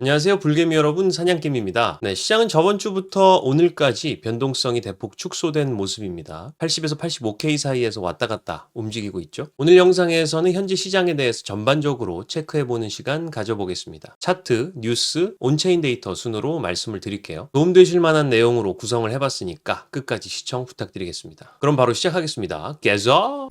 안녕하세요. 불개미 여러분, 사냥개미입니다. 네, 시장은 저번 주부터 오늘까지 변동성이 대폭 축소된 모습입니다. 80에서 85K 사이에서 왔다 갔다 움직이고 있죠. 오늘 영상에서는 현재 시장에 대해서 전반적으로 체크해보는 시간 가져보겠습니다. 차트, 뉴스, 온체인 데이터 순으로 말씀을 드릴게요. 도움되실 만한 내용으로 구성을 해봤으니까 끝까지 시청 부탁드리겠습니다. 그럼 바로 시작하겠습니다. 개서!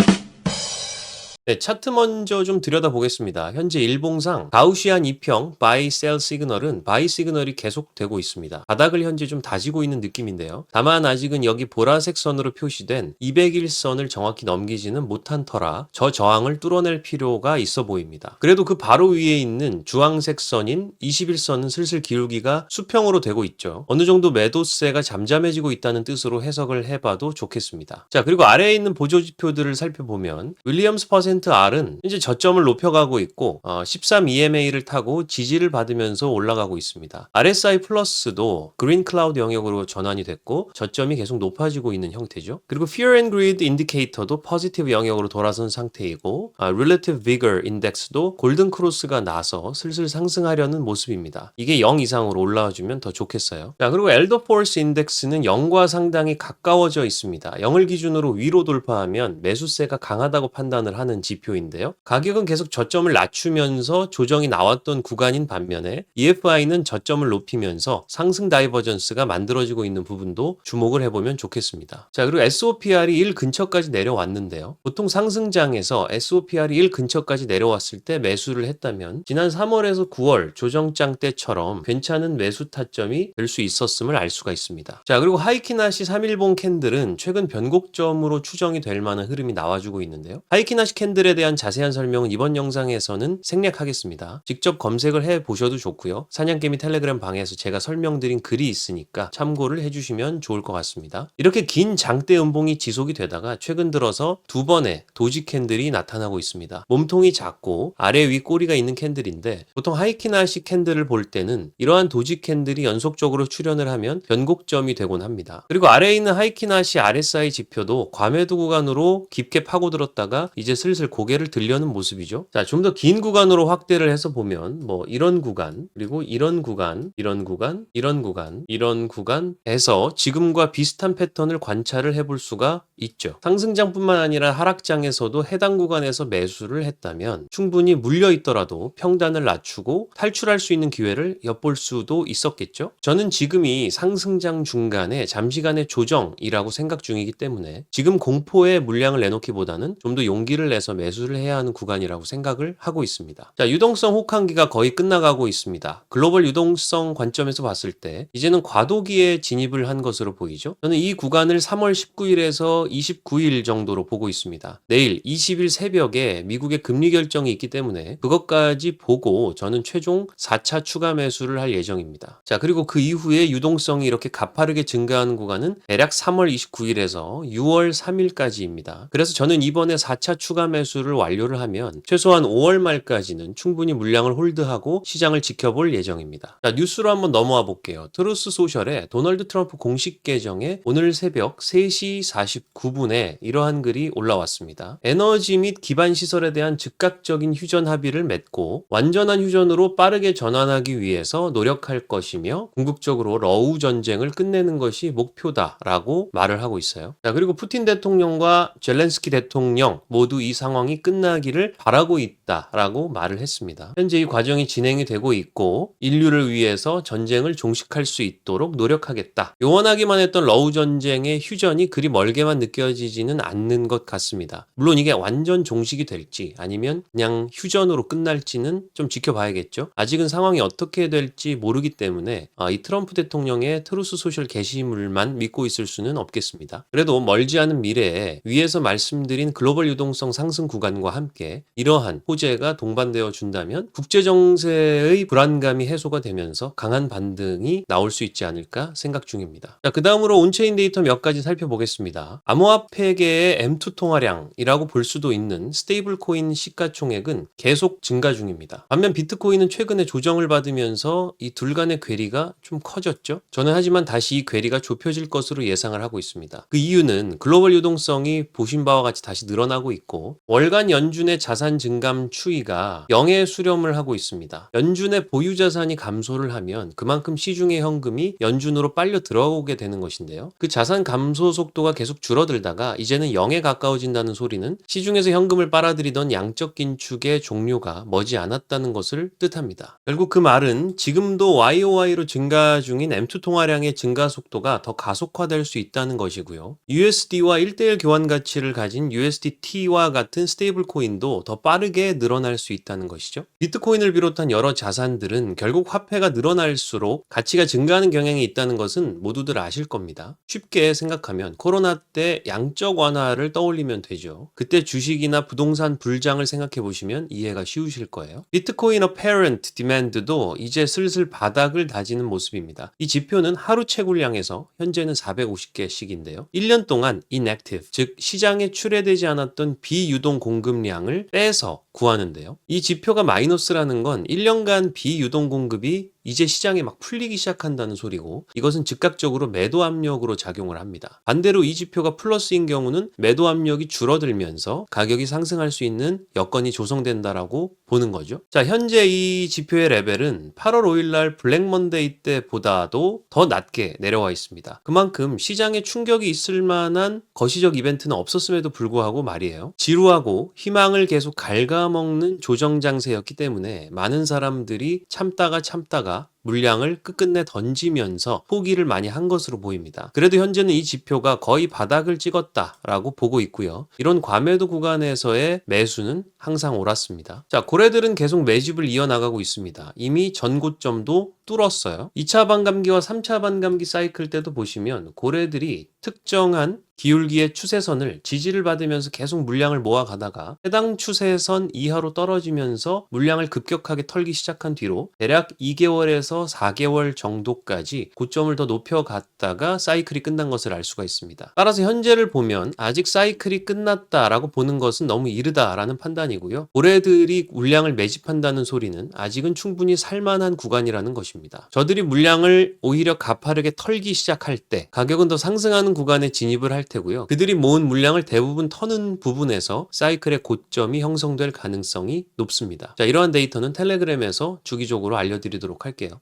네, 차트 먼저 좀 들여다보겠습니다. 현재 일봉상 가우시안 2평 바이 셀 시그널은 바이 시그널이 계속되고 있습니다. 바닥을 현재 좀 다지고 있는 느낌인데요. 다만 아직은 여기 보라색 선으로 표시된 201선을 정확히 넘기지는 못한 터라 저 저항을 뚫어낼 필요가 있어 보입니다. 그래도 그 바로 위에 있는 주황색 선인 21선은 슬슬 기울기가 수평으로 되고 있죠. 어느 정도 매도세가 잠잠해지고 있다는 뜻으로 해석을 해봐도 좋겠습니다. 자, 그리고 아래에 있는 보조지표들을 살펴보면 윌리엄스 퍼센트 R은 이제 저점을 높여가고 있고 13 EMA를 타고 지지를 받으면서 올라가고 있습니다. RSI 플러스도 그린 클라우드 영역으로 전환이 됐고 저점이 계속 높아지고 있는 형태죠. 그리고 Fear and Greed 인디케이터도 포지티브 영역으로 돌아선 상태이고 아, Relative Vigor 인덱스도 골든 크로스가 나서 슬슬 상승하려는 모습입니다. 이게 0 이상으로 올라와주면 더 좋겠어요. 자 그리고 엘더 포스 인덱스는 0과 상당히 가까워져 있습니다. 0을 기준으로 위로 돌파하면 매수세가 강하다고 판단을 하는 지표인데요. 가격은 계속 저점을 낮추면서 조정이 나왔던 구간인 반면에 EFI는 저점을 높이면서 상승 다이버전스가 만들어지고 있는 부분도 주목을 해보면 좋겠습니다. 자, 그리고 SOPR이 1 근처까지 내려왔는데요. 보통 상승장에서 SOPR이 1 근처까지 내려왔을 때 매수를 했다면 지난 3월에서 9월 조정장 때처럼 괜찮은 매수 타점이 될 수 있었음을 알 수가 있습니다. 자, 그리고 하이키나시 3일봉 캔들은 최근 변곡점으로 추정이 될 만한 흐름이 나와주고 있는데요. 하이키나시 캔들 에 대한 자세한 설명은 이번 영상에서는 생략하겠습니다. 직접 검색을 해 보셔도 좋고요. 사냥개미 텔레그램 방에서 제가 설명드린 글이 있으니까 참고를 해주시면 좋을 것 같습니다. 이렇게 긴 장대 음봉이 지속이 되다가 최근 들어서 두 번의 도지 캔들이 나타나고 있습니다. 몸통이 작고 아래 위 꼬리가 있는 캔들인데 보통 하이키나시 캔들을 볼 때는 이러한 도지 캔들이 연속적으로 출현을 하면 변곡점이 되곤 합니다. 그리고 아래에 있는 하이키나시 RSI 지표도 과매도 구간으로 깊게 파고들었다가 이제 슬슬 고개를 들려는 모습이죠. 자, 좀 더 긴 구간으로 확대를 해서 보면 뭐 이런 구간, 그리고 이런 구간, 이런 구간, 이런 구간, 이런 구간에서 지금과 비슷한 패턴을 관찰을 해볼 수가 있죠. 상승장뿐만 아니라 하락장에서도 해당 구간에서 매수를 했다면 충분히 물려 있더라도 평단을 낮추고 탈출할 수 있는 기회를 엿볼 수도 있었겠죠. 저는 지금이 상승장 중간에 잠시간의 조정이라고 생각 중이기 때문에 지금 공포의 물량을 내놓기보다는 좀 더 용기를 내서 매수를 해야 하는 구간이라고 생각을 하고 있습니다. 자, 유동성 혹한기가 거의 끝나가고 있습니다. 글로벌 유동성 관점에서 봤을 때 이제는 과도기에 진입을 한 것으로 보이죠. 저는 이 구간을 3월 19일에서 29일 정도로 보고 있습니다. 내일 20일 새벽에 미국의 금리 결정이 있기 때문에 그것까지 보고 저는 최종 4차 추가 매수를 할 예정입니다. 자, 그리고 그 이후에 유동성이 이렇게 가파르게 증가하는 구간은 대략 3월 29일에서 6월 3일까지입니다. 그래서 저는 이번에 4차 추가 매수 를 완료를 하면 최소한 5월 말까지는 충분히 물량을 홀드하고 시장을 지켜볼 예정입니다. 자, 뉴스로 한번 넘어와 볼게요. 트루스 소셜에 도널드 트럼프 공식 계정에 오늘 새벽 3시 49분에 이러한 글이 올라왔습니다. 에너지 및 기반 시설에 대한 즉각적인 휴전 합의를 맺고 완전한 휴전으로 빠르게 전환하기 위해서 노력할 것이며 궁극적으로 러우 전쟁을 끝내는 것이 목표다라고 말을 하고 있어요. 자, 그리고 푸틴 대통령과 젤렌스키 대통령 모두 이 상황 이 끝나기를 바라고 있다라고 말을 했습니다. 현재 이 과정이 진행이 되고 있고 인류를 위해서 전쟁을 종식할 수 있도록 노력하겠다. 요원하기만 했던 러우 전쟁의 휴전이 그리 멀게만 느껴지지는 않는 것 같습니다. 물론 이게 완전 종식이 될지 아니면 그냥 휴전으로 끝날지는 좀 지켜봐야겠죠. 아직은 상황이 어떻게 될지 모르기 때문에 아, 이 트럼프 대통령의 트루스 소셜 게시물만 믿고 있을 수는 없겠습니다. 그래도 멀지 않은 미래에 위에서 말씀드린 글로벌 유동성 상승 구간과 함께 이러한 호재가 동반되어 준다면 국제 정세의 불안감이 해소가 되면서 강한 반등이 나올 수 있지 않을까 생각 중입니다. 자, 그 다음으로 온체인 데이터 몇 가지 살펴보겠습니다. 암호화폐계의 M2 통화량이라고 볼 수도 있는 스테이블 코인 시가총액은 계속 증가 중입니다. 반면 비트코인은 최근에 조정을 받으면서 이 둘 간의 괴리가 좀 커졌죠. 저는 하지만 다시 이 괴리가 좁혀질 것으로 예상을 하고 있습니다. 그 이유는 글로벌 유동성이 보신 바와 같이 다시 늘어나고 있고 월간 연준의 자산 증감 추이가 0에 수렴을 하고 있습니다. 연준의 보유 자산이 감소를 하면 그만큼 시중의 현금이 연준으로 빨려 들어오게 되는 것인데요. 그 자산 감소 속도가 계속 줄어들다가 이제는 0에 가까워진다는 소리는 시중에서 현금을 빨아들이던 양적 긴축의 종료가 머지 않았다는 것을 뜻합니다. 결국 그 말은 지금도 YOY로 증가 중인 M2 통화량의 증가 속도가 더 가속화될 수 있다는 것이고요. USD와 1대1 교환 가치를 가진 USDT와 같은 스테이블 코인도 더 빠르게 늘어날 수 있다는 것이죠. 비트코인을 비롯한 여러 자산들은 결국 화폐가 늘어날수록 가치가 증가하는 경향이 있다는 것은 모두들 아실 겁니다. 쉽게 생각하면 코로나 때 양적 완화를 떠올리면 되죠. 그때 주식이나 부동산 불장을 생각해 보시면 이해가 쉬우실 거예요. 비트코인 어페런트 디맨드도 이제 슬슬 바닥을 다지는 모습입니다. 이 지표는 하루 채굴량에서 현재는 450개씩인데요. 1년 동안 inactive, 즉 시장에 출회되지 않았던 비유 동 공급량을 빼서 구하는데요. 이 지표가 마이너스라는 건 1년간 비유동 공급이 이제 시장에 막 풀리기 시작한다는 소리고 이것은 즉각적으로 매도 압력으로 작용을 합니다. 반대로 이 지표가 플러스인 경우는 매도 압력이 줄어들면서 가격이 상승할 수 있는 여건이 조성된다라고 보는 거죠. 자, 현재 이 지표의 레벨은 8월 5일 날 블랙 먼데이 때보다도 더 낮게 내려와 있습니다. 그만큼 시장에 충격이 있을 만한 거시적 이벤트는 없었음에도 불구하고 말이에요. 지루하고 희망을 계속 갉아먹는 조정 장세였기 때문에 많은 사람들이 참다가 참다가 제가 물량을 끝끝내 던지면서 포기를 많이 한 것으로 보입니다. 그래도 현재는 이 지표가 거의 바닥을 찍었다라고 보고 있고요. 이런 과매도 구간에서의 매수는 항상 옳았습니다. 자, 고래들은 계속 매집을 이어나가고 있습니다. 이미 전고점도 뚫었어요. 2차 반감기와 3차 반감기 사이클 때도 보시면 고래들이 특정한 기울기의 추세선을 지지를 받으면서 계속 물량을 모아가다가 해당 추세선 이하로 떨어지면서 물량을 급격하게 털기 시작한 뒤로 대략 2개월에서 4개월 정도까지 고점을 더 높여갔다가 사이클이 끝난 것을 알 수가 있습니다. 따라서 현재를 보면 아직 사이클이 끝났다라고 보는 것은 너무 이르다라는 판단이고요. 고래들이 물량을 매집한다는 소리는 아직은 충분히 살만한 구간이라는 것입니다. 저들이 물량을 오히려 가파르게 털기 시작할 때 가격은 더 상승하는 구간에 진입을 할 테고요. 그들이 모은 물량을 대부분 터는 부분에서 사이클의 고점이 형성될 가능성이 높습니다. 자, 이러한 데이터는 텔레그램에서 주기적으로 알려드리도록 할게요.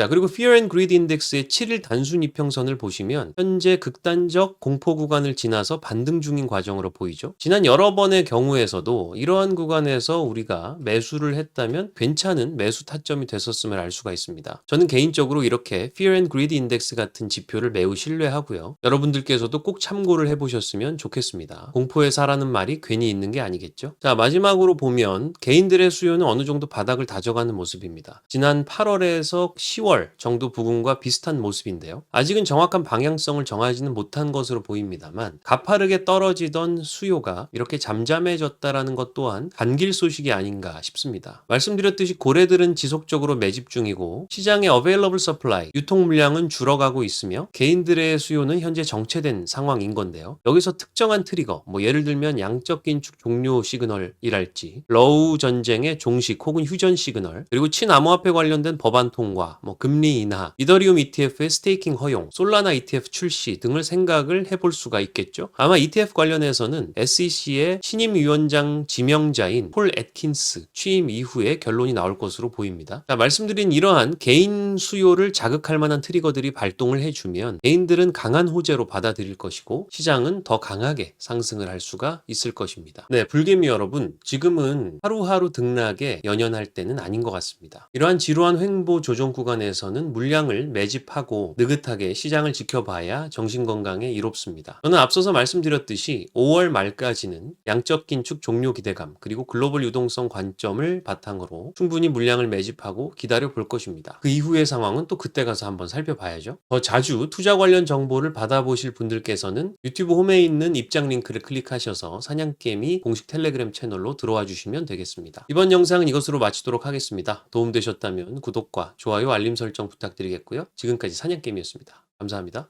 자, 그리고 Fear and Greed Index의 7일 단순 이평선을 보시면 현재 극단적 공포 구간을 지나서 반등 중인 과정으로 보이죠. 지난 여러 번의 경우에서도 이러한 구간에서 우리가 매수를 했다면 괜찮은 매수 타점이 됐었음을 알 수가 있습니다. 저는 개인적으로 이렇게 Fear and Greed Index 같은 지표를 매우 신뢰하고요. 여러분들께서도 꼭 참고를 해보셨으면 좋겠습니다. 공포의 사라는 말이 괜히 있는 게 아니겠죠. 자, 마지막으로 보면 개인들의 수요는 어느 정도 바닥을 다져가는 모습입니다. 지난 8월에서 10월 정도 부근과 비슷한 모습인데요. 아직은 정확한 방향성을 정하지는 못한 것으로 보입니다만 가파르게 떨어지던 수요가 이렇게 잠잠해졌다라는 것 또한 반길 소식이 아닌가 싶습니다. 말씀드렸듯이 고래들은 지속적으로 매집 중이고 시장의 available supply, 유통 물량은 줄어가고 있으며 개인들의 수요는 현재 정체된 상황인 건데요. 여기서 특정한 트리거, 뭐 예를 들면 양적 긴축 종료 시그널이랄지 러우 전쟁의 종식 혹은 휴전 시그널, 그리고 친암호화폐 관련된 법안 통과, 뭐 금리 인하, 이더리움 ETF의 스테이킹 허용, 솔라나 ETF 출시 등을 생각을 해볼 수가 있겠죠. 아마 ETF 관련해서는 SEC의 신임 위원장 지명자인 폴 애킨스 취임 이후에 결론이 나올 것으로 보입니다. 자, 말씀드린 이러한 개인 수요를 자극할 만한 트리거들이 발동을 해주면 개인들은 강한 호재로 받아들일 것이고 시장은 더 강하게 상승을 할 수가 있을 것입니다. 네, 불개미 여러분, 지금은 하루하루 등락에 연연할 때는 아닌 것 같습니다. 이러한 지루한 횡보 조정 구간 에서는 물량을 매집하고 느긋하게 시장을 지켜봐야 정신건강에 이롭습니다. 저는 앞서서 말씀드렸듯이 5월 말까지는 양적 긴축 종료 기대감 그리고 글로벌 유동성 관점을 바탕으로 충분히 물량을 매집하고 기다려 볼 것입니다. 그 이후의 상황은 또 그때 가서 한번 살펴봐야죠. 더 자주 투자 관련 정보를 받아보실 분들께서는 유튜브 홈에 있는 입장 링크를 클릭하셔서 사냥개미 공식 텔레그램 채널로 들어와 주시면 되겠습니다. 이번 영상은 이것으로 마치도록 하겠습니다. 도움되셨다면 구독과 좋아요, 알림 설정 부탁드리겠고요. 지금까지 사냥개미였습니다. 감사합니다.